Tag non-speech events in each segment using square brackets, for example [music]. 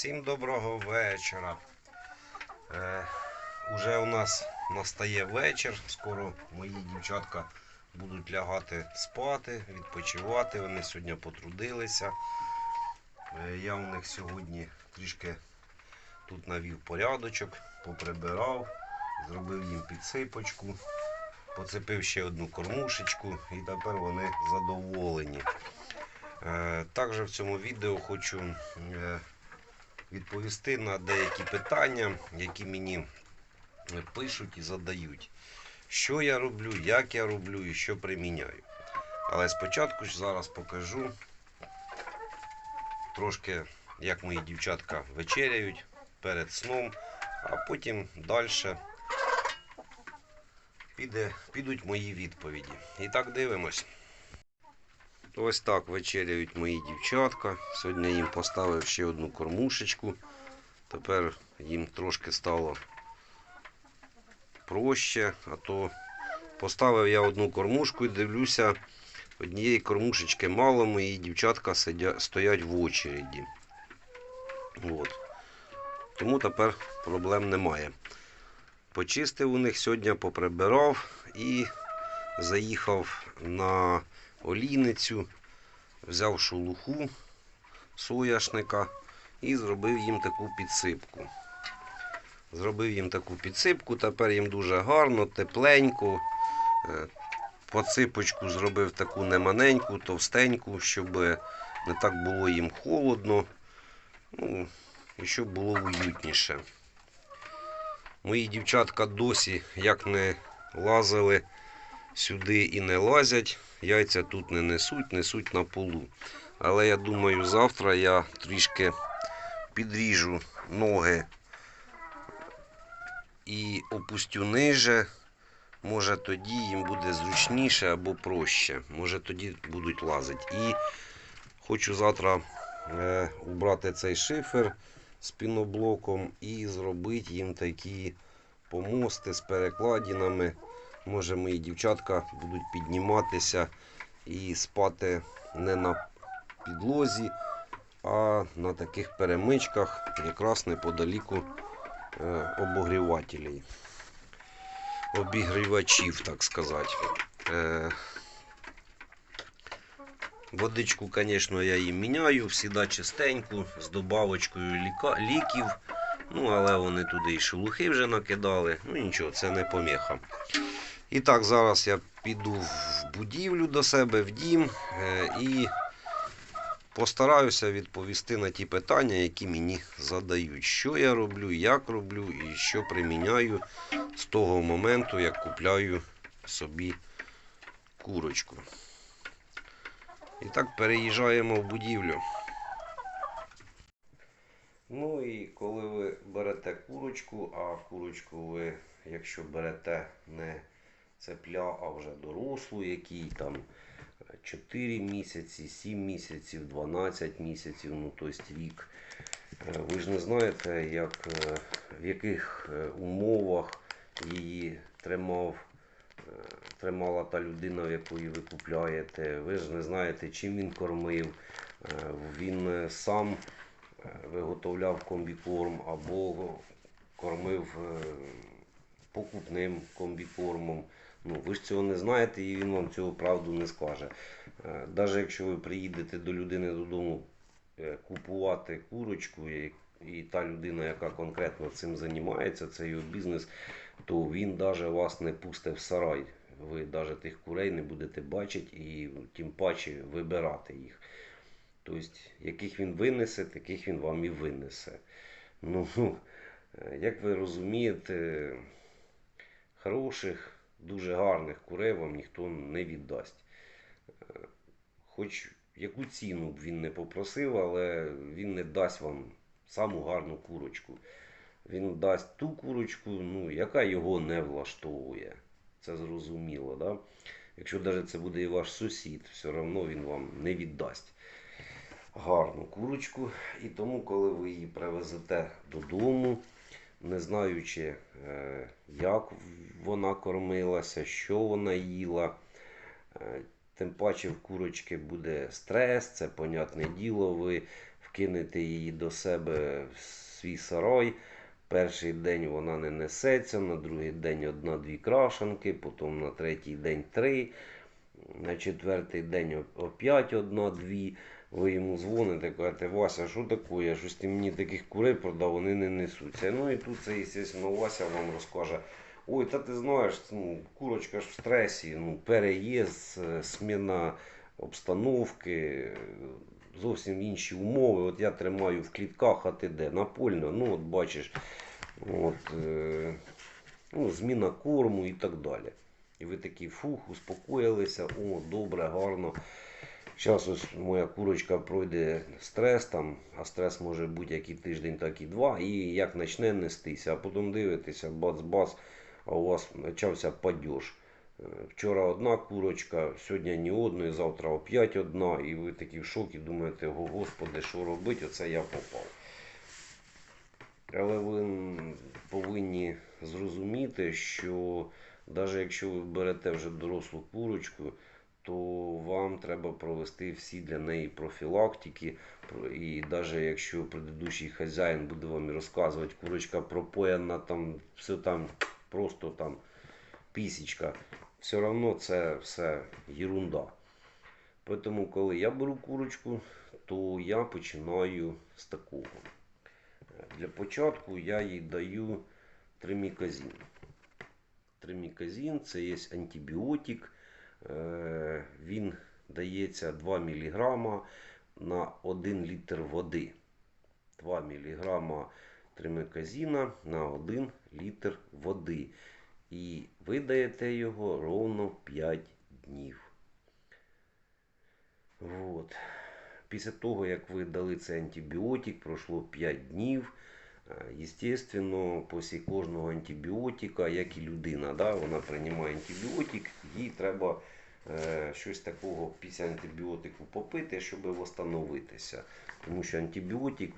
Всім доброго вечора. Е, уже у нас настає вечір. Скоро мої дівчатка будуть лягати спати, відпочивати. Вони сьогодні потрудилися. Е, я у них сьогодні трішки тут навів порядочок, поприбирав, зробив їм підсипочку, поцепив ще одну кормушечку і тепер вони задоволені. Е, Також в цьому відео хочу е, відповісти на деякі питання, які мені пишуть і задають. Що я роблю, як я роблю і що приміняю. Але спочатку ж зараз покажу трошки, як мої дівчатка вечеряють перед сном, а потім далі піде, підуть мої відповіді. І так дивимось. Ось так вечеряють мої дівчатка. Сьогодні я їм поставив ще одну кормушечку. Тепер їм трошки стало проще, а то поставив я одну кормушку і дивлюся, однієї кормушечки мало, мої дівчатка стоять в очереді. От. Тому тепер проблем немає. Почистив у них сьогодні, поприбирав і заїхав на олійницю, взяв шелуху сояшника і зробив їм таку підсипку. Зробив їм таку підсипку, тепер їм дуже гарно, тепленько. Е, Подсипочку зробив таку неманеньку, товстеньку, щоб не так було їм холодно. Ну, і щоб було уютніше. Мої дівчатка досі як не лазили сюди і не лазять. Яйця тут не несуть, несуть на полу. Але я думаю, завтра я трішки підріжу ноги і опустю ниже. Може тоді їм буде зручніше або проще. Може тоді будуть лазити. І хочу завтра е, убрати цей шифер з піноблоком і зробити їм такі помости з перекладинами. Може мої дівчатка будуть підніматися і спати не на підлозі, а на таких перемичках, якраз неподаліку е, обогрівателей. Обігрівачів, так сказати. Е, Водичку, звісно, я їм міняю, всіда чистеньку, з добавочкою ліка, ліків. Ну, але вони туди і шелухи вже накидали. Ну нічого, це не поміха. І так, зараз я піду в будівлю до себе, в дім е, і постараюся відповісти на ті питання, які мені задають. Що я роблю, як роблю і що приміняю з того моменту, як купляю собі курочку. І так переїжджаємо в будівлю. Ну і коли ви берете курочку, а курочку ви, якщо берете не цепля, а вже дорослу, який там 4 місяці, 7 місяців, 12 місяців, ну тобто рік. Е, Ви ж не знаєте, як, е, в яких е, умовах її тримав, тримала та людина, в якої ви купляєте. Ви ж не знаєте, чим він кормив. Він сам виготовляв комбікорм або кормив покупним комбікормом. Ну, ви ж цього не знаєте і він вам цього правду не скаже. Навіть якщо ви приїдете до людини додому е, купувати курочку, і, та людина, яка конкретно цим займається, це його бізнес, то він навіть вас не пустить в сарай. Ви навіть тих курей не будете бачити і тим паче вибирати їх. Тобто, яких він винесе, таких він вам і винесе. Ну, ну, е, як ви розумієте, хороших, дуже гарних курей вам ніхто не віддасть. Е, Хоч яку ціну б він не попросив, але він не дасть вам саму гарну курочку. Він дасть ту курочку, ну, яка його не влаштовує. Це зрозуміло. Да? Якщо навіть це буде і ваш сусід, все одно він вам не віддасть гарну курочку. І тому, коли ви її привезете додому, не знаючи, е, як вона кормилася, що вона їла, е, тим паче в курочки буде стрес, це понятне діло. Ви вкинете її до себе в свій сарай. Перший день вона не несеться, на другий день одна-дві крашанки, потім на третій день три, на четвертий день опять одна-дві. Ви йому дзвоните, кажете, Вася, що таке? Щось ти мені таких курей продав, вони не несуться. Ну і тут це, звісно, Вася вам розкаже. Ой, та ти знаєш, ну, курочка ж в стресі, ну, переїзд, е, сміна обстановки, зовсім інші умови. От я тримаю в клітках, а ти де? Напольно, ну от бачиш, от, е, ну, зміна корму і так далі. І ви такі фух, успокоїлися, о, добре, гарно. Зараз ось моя курочка пройде стрес там, а стрес може бути як і тиждень, так і два. І як почне нестися, а потім дивитеся, бац-бац, а у вас почався падеж. Е, Вчора одна курочка, сьогодні ні одної, завтра опять одна, і ви такі в шокі думаєте, о господи, що робити, оце я попав. Але ви повинні зрозуміти, що навіть якщо ви берете вже дорослу курочку, то вам треба провести всі для неї профілактики. І навіть якщо предыдущий хазяїн буде вам розказувати, курочка пропояна, там все там просто там пісічка, все одно це все ерунда. Тому, коли я беру курочку, то я починаю з такого. Для початку я їй даю триміказін. Триміказін це є антибіотик. Е, Він дається 2 мг на 1 літр води. 2 мг триміказіна на 1 літр води. І ви даєте його ровно 5 днів. Вот. Після того, як ви дали цей антибіотик, пройшло 5 днів. Е, Естественно, після кожного антибіотика, як і людина, да, вона приймає антибіотик, їй треба е, щось такого після антибіотику попити, щоб встановитися. Тому що антибіотик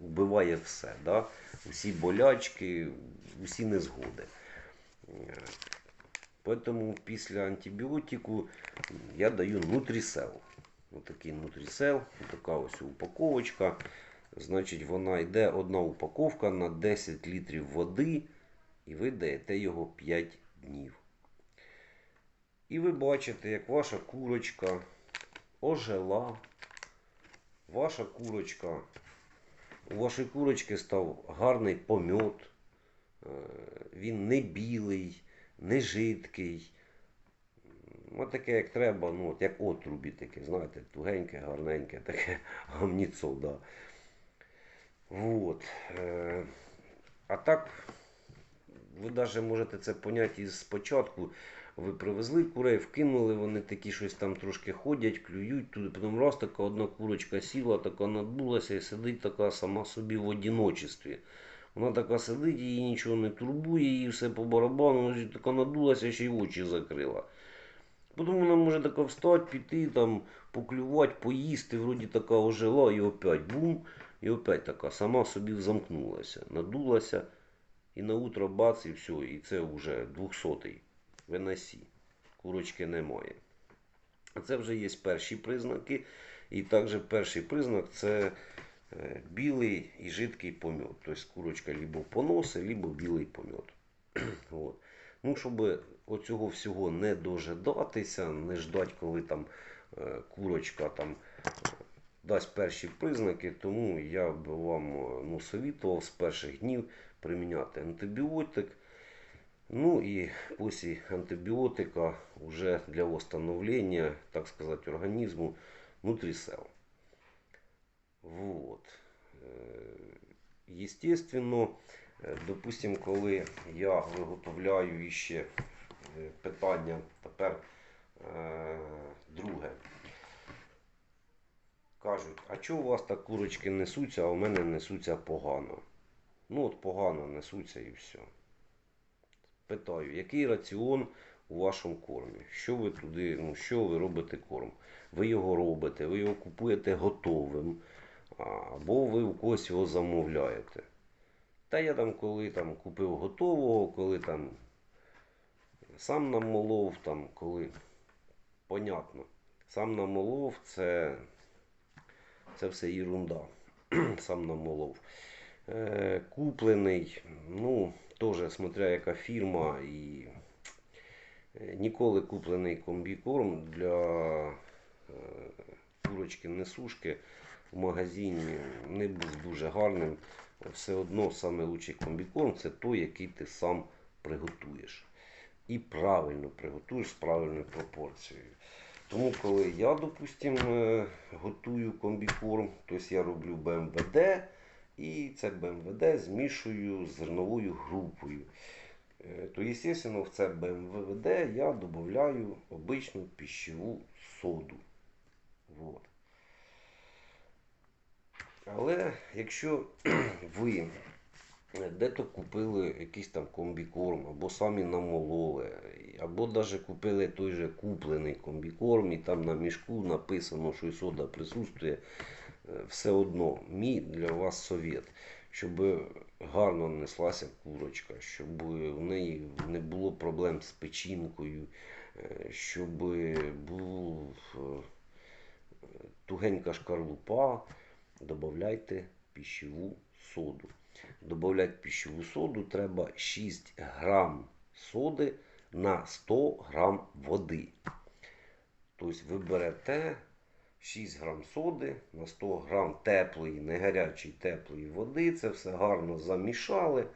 вбиває все, да? всі болячки, усі незгоди. Тому після антибіотику я даю нутрісел. Отакий нутрісел, така ось упаковочка. Значить, вона йде одна упаковка на 10 літрів води, і ви даєте його 5 днів. І ви бачите, як ваша курочка ожила. Ваша курочка, у вашої курочки став гарний помьот. Е, Він не білий, не жидкий. Ось таке, як треба, ну, от як отрубі таке, знаєте, тугеньке, гарненьке, таке [laughs] гамніцо, да. Вот. Е, А так, ви навіть можете це поняти із спочатку. Ви привезли курей, вкинули, вони такі щось там трошки ходять, клюють туди. Потім раз така одна курочка сіла, така надулася і сидить така сама собі в одиночестві. Вона така сидить, її нічого не турбує, її все по барабану, така надулася, ще й очі закрила. Потім вона може така встати, піти, там, поклювати, поїсти, вроді така ожила, і опять бум, і опять така сама собі замкнулася, надулася, і на утро бац, і все, і це вже 200-й. Виносі. Курочки немає. А це вже є перші признаки. І також перший признак це е, білий і жидкий помьот. Тобто курочка либо поноси, либо білий помьот. [clears throat] От. Ну, щоб оцього всього не дожидатися, не ждати, коли там е, курочка там дасть перші признаки, тому я б вам е, ну, совітував з перших днів приміняти антибіотик. Ну і після антибіотика вже для восстановлення, так сказати, організму нутрісел. Вот. Е, Естественно, е, допустим, коли я виготовляю іще е, питання тепер друге. Кажуть, а чого у вас так курочки несуться, а у мене несуться погано? Ну от погано несуться і все. Питаю, який раціон у вашому кормі? Що ви туди, ну що ви робите корм? Ви його робите, ви його купуєте готовим, або ви у когось його замовляєте. Та я там, коли там купив готового, коли там сам намолов, там, коли понятно, сам намолов це, це все ерунда. [clears throat] сам намолов. Е, Куплений, ну, теж смотря яка фірма і е, ніколи куплений комбікорм для е, курочки несушки в магазині не був дуже гарним. Все одно лучший комбікорм це той, який ти сам приготуєш. І правильно приготуєш з правильною пропорцією. Тому коли я, допустимо, готую комбікорм, тобто я роблю БМВД і це БМВД змішую з зерновою групою. Е, То, звісно, в це БМВД я додаю обичну пищеву соду. Вот. Але якщо [clears throat] ви де-то купили якийсь там комбікорм, або самі намололи, або навіть купили той же куплений комбікорм, і там на мішку написано, що і сода присутствує, е, все одно мій для вас совет, щоб гарно неслася курочка, щоб в неї не було проблем з печінкою, е, щоб був е, тугенька шкарлупа, додавайте пищеву соду. Добавляти пищеву соду треба 6 грам соди на 100 грам води. Тобто ви берете 6 грам соди на 100 грам теплої, не гарячої теплої води. Це все гарно замішали.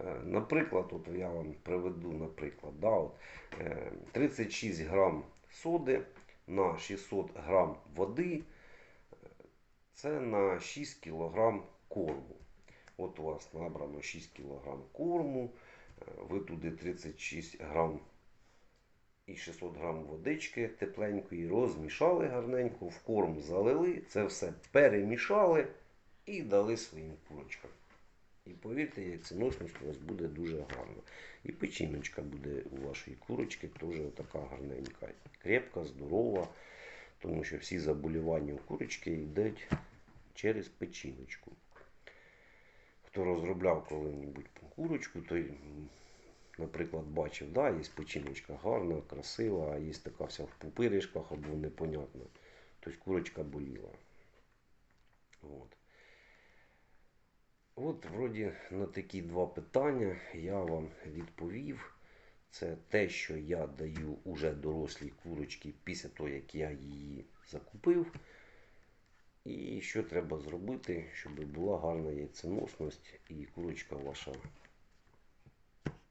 Е, Наприклад, от я вам приведу наприклад, да, от, е, 36 грам соди на 600 грам води. е, Це на 6 кг корму. От у вас набрано 6 кг корму, е, ви туди 36 грам і 600 грам водички тепленької розмішали гарненько, в корм залили, це все перемішали і дали своїм курочкам. І повірте, яйценосність у вас буде дуже гарна. І печіночка буде у вашої курочки теж така гарненька, крепка, здорова, тому що всі заболівання у курочки йдуть через печіночку хто розробляв коли-небудь курочку, той, наприклад, бачив, да, є печіночка гарна, красива, а є така вся в пупиришках або непонятна. Тобто курочка боліла. От. От, вроді, на такі два питання я вам відповів. Це те, що я даю уже дорослій курочці після того, як я її закупив. І що треба зробити, щоб була гарна яйценосність і курочка ваша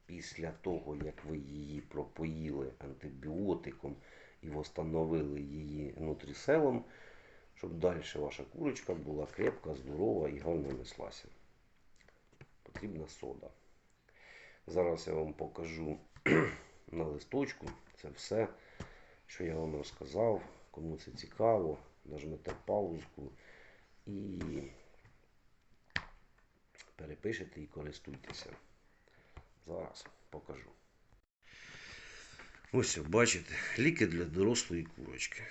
після того, як ви її пропоїли антибіотиком і встановили її нутріселом, щоб далі ваша курочка була крепка, здорова і гарно неслася. Потрібна сода. Зараз я вам покажу [clears throat] на листочку це все, що я вам розказав. Кому це цікаво, нажмете паузку і перепишете і користуйтеся. Зараз покажу. Ось бачите, ліки для дорослої курочки.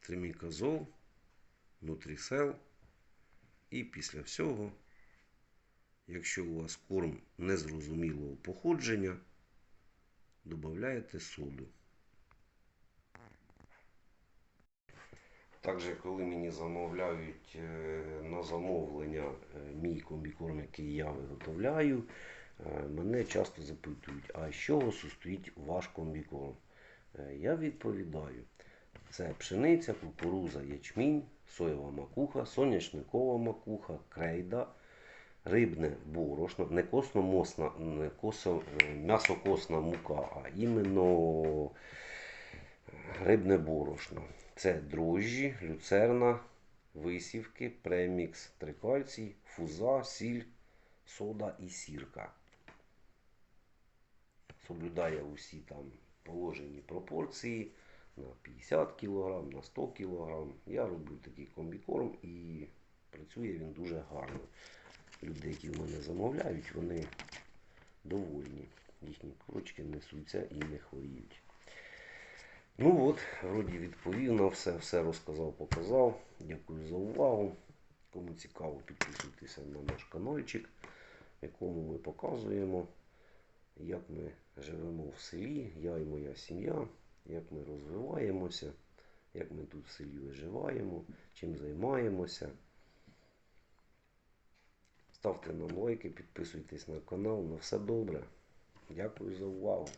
Триміказол, нутрісел. І після всього, якщо у вас корм незрозумілого походження, додаєте соду. Також, коли мені замовляють е, на замовлення е, мій комбікорм, який я виготовляю, е, мене часто запитують, а з чого состоїть ваш комбікорм? Я відповідаю, це пшениця, кукуруза, ячмінь, соєва макуха, соняшникова макуха, крейда, рибне борошно, не косно-мосна, не косо, м'ясокосна мука, а іменно рибне борошно. Це дрожжі, люцерна, висівки, премікс, трикальцій, фуза, сіль, сода і сірка. Соблюдає усі там положені пропорції на 50 кг, на 100 кг. Я роблю такий комбікорм і працює він дуже гарно. Люди, які в мене замовляють, вони довольні. Їхні курочки несуться і не хворіють. Ну от, вроді відповів на все, все розказав, показав. Дякую за увагу. Кому цікаво, підписуйтеся на наш каналчик, в якому ми показуємо, як ми живемо в селі, я і моя сім'я, як ми розвиваємося, як ми тут в селі виживаємо, чим займаємося. Ставте нам лайки, підписуйтесь на канал. На все добре. Дякую за увагу.